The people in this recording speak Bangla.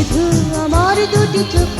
শুধু আমার দুটি চোখ